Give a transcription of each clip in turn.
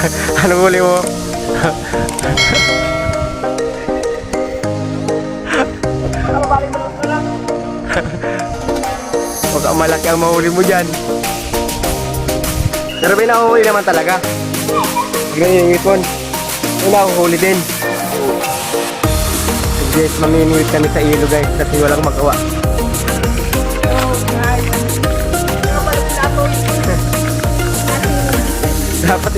ano huli mo? Huwag kang malaki ang mahuli mo dyan. Pero may nahuhuli naman talaga. Tignan yung ipon. May nahuhuli din. Guys, mamimiwit kami sa ilo guys kasi walang magawa.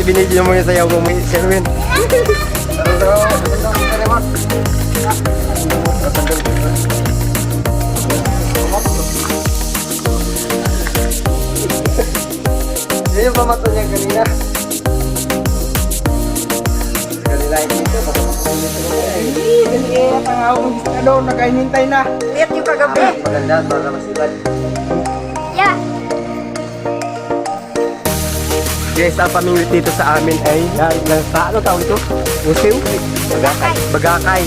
Ibinigyan mo yung sayaw mo may Sherwin. Yan yung pamato niya kanina. Kanina yung dito, pamato niya Hindi, tangaw mo na doon, nakainintay na. Late yung kagabi. Maganda, para masibad. Guys, ang pamingwit dito sa amin ay yan, yan sa ano tawag ito? Museum? Bagakay. Bagakay.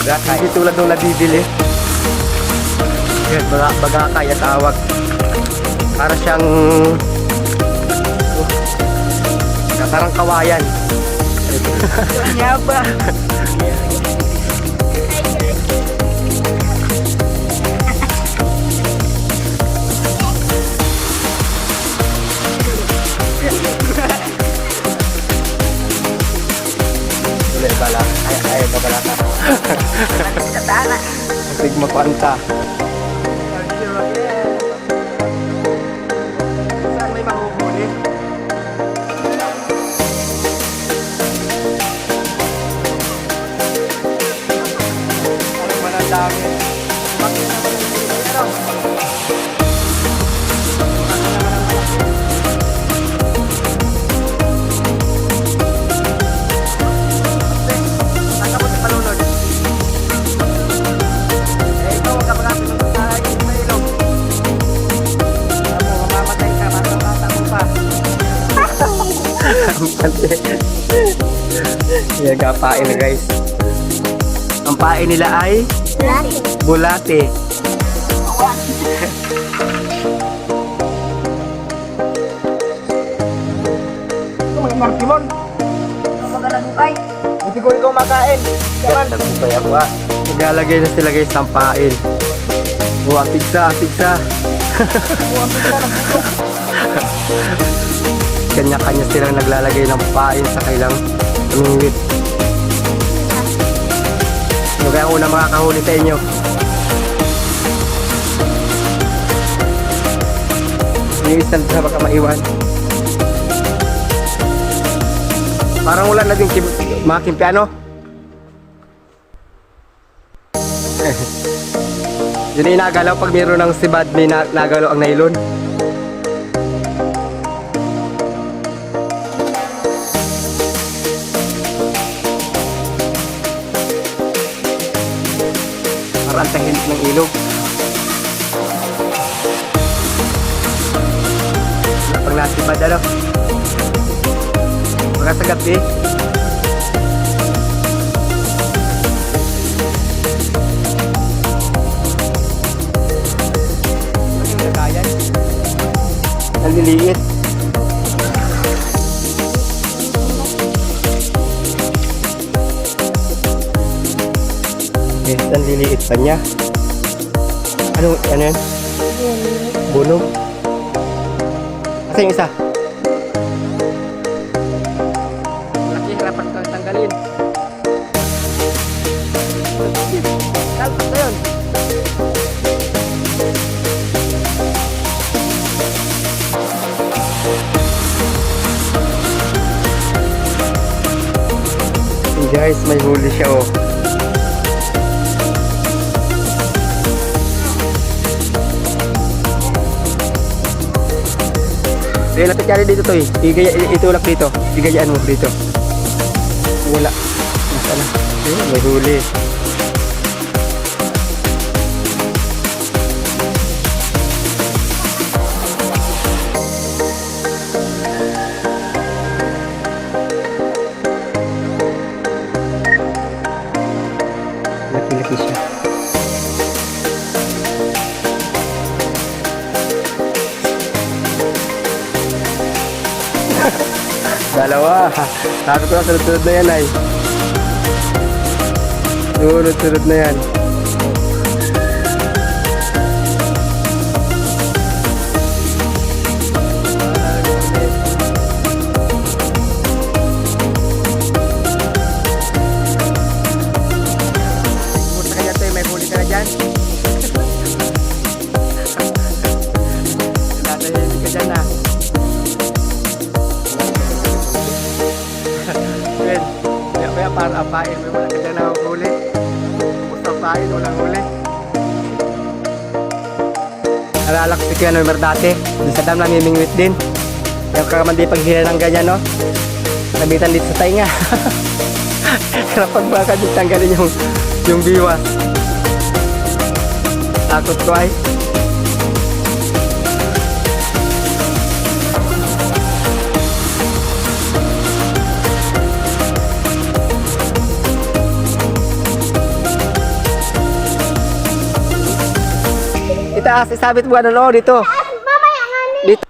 Bagakay. Hindi tulad nung nabibili. Yan, baga, bagakay at tawag. Para siyang oh, parang kawayan. Yaba. Katana. Ano man ang dami. Yan, kapain na guys. Ang pain nila ay bulate. Markimon. Ang magalanukay. Hindi ko ikaw makain. Nagpupay ako ha. Maglalagay na sila guys ng pain. Oh, apigsa, apigsa. Kanya-kanya silang naglalagay ng pain sa kailang tumingwit. Ano kaya unang makakahuli sa inyo? Yung isang sa baka maiwan. Parang wala na din kim mga kimpiano. Yun yung nagalaw pag mayroon ng sibad may na nagalaw ang nylon. Para ang tahimik ng ilog. Pag nasibad ano? Pagka sa gabi, Ano yung ang liliit pa niya. Ano, ano yan? Bunog. Asa yung isa? Laki, harapan kang tanggalin. Kalpas na yun. Guys, may huli siya oh. Sige, lapit ka rin dito to eh. Igaya, itulak dito. Igayaan mo dito. Wala. Na? Ayun, may huli. Sabi ko na sunod-sunod na yan ay. Sunod-sunod na yan. Para mo wala ka dyan na huli. Basta apain, walang huli. Nalala ko si Kuya Normer dati. Doon sa dam namimingwit din. Yung kakamandi paghira ng ganyan, no? Nabitan dito sa tainga. Kapag baka dito tanggalin yung, yung biwas. Takot ko ay. Itaas, isabit mo ano no, dito. Mamaya nga ni. Dito.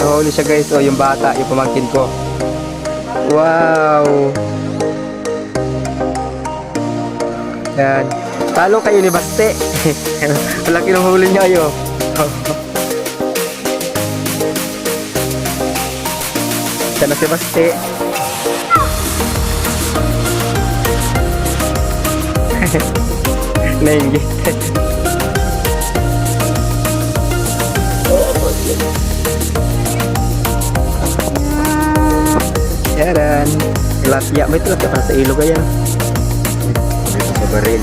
Nahuli siya guys, oh, yung bata, yung pamangkin ko. Wow. Yan. Talo kayo ni Baste. Malaki ng huli niya ayo. Siya na si Baste. Nainggit. Yaran. Tilapia. May tilapia para sa ilog ayan. Dito sa baril.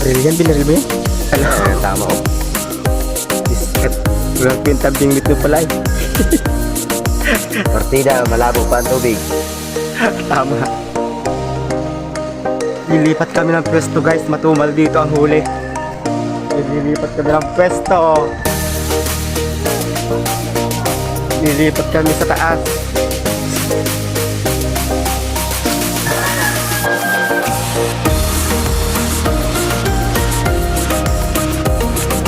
Baril yan, binaril mo yan? Alam. Eh, tama ko. Biskat. Walang pintabing nito pala eh. Partida, malabo pa ang tubig. Tama. Lilipat kami ng pwesto guys. Matumal dito ang huli. Lilipat kami ng pwesto. Lilipat kami sa taas.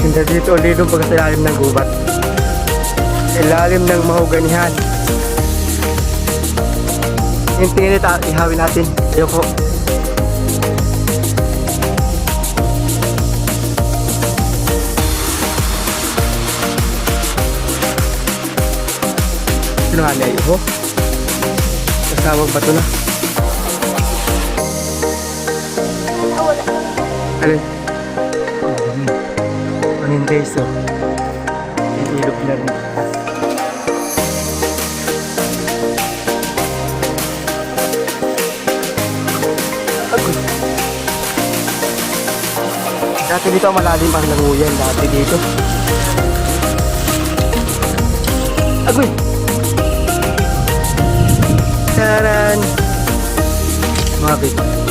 Ganda dito ulit yung pagka sa ilalim ng gubat. Ilalim ng mahuganihan. Yung tingin nito, ihawin natin. Ayoko. Sino nga niya ayoko? Kasawag ba ito na? Alin? Ang hindi so. Ilog na rin. Dati dito malalim ang languyan dati dito. Agoy! Taran! Mabit.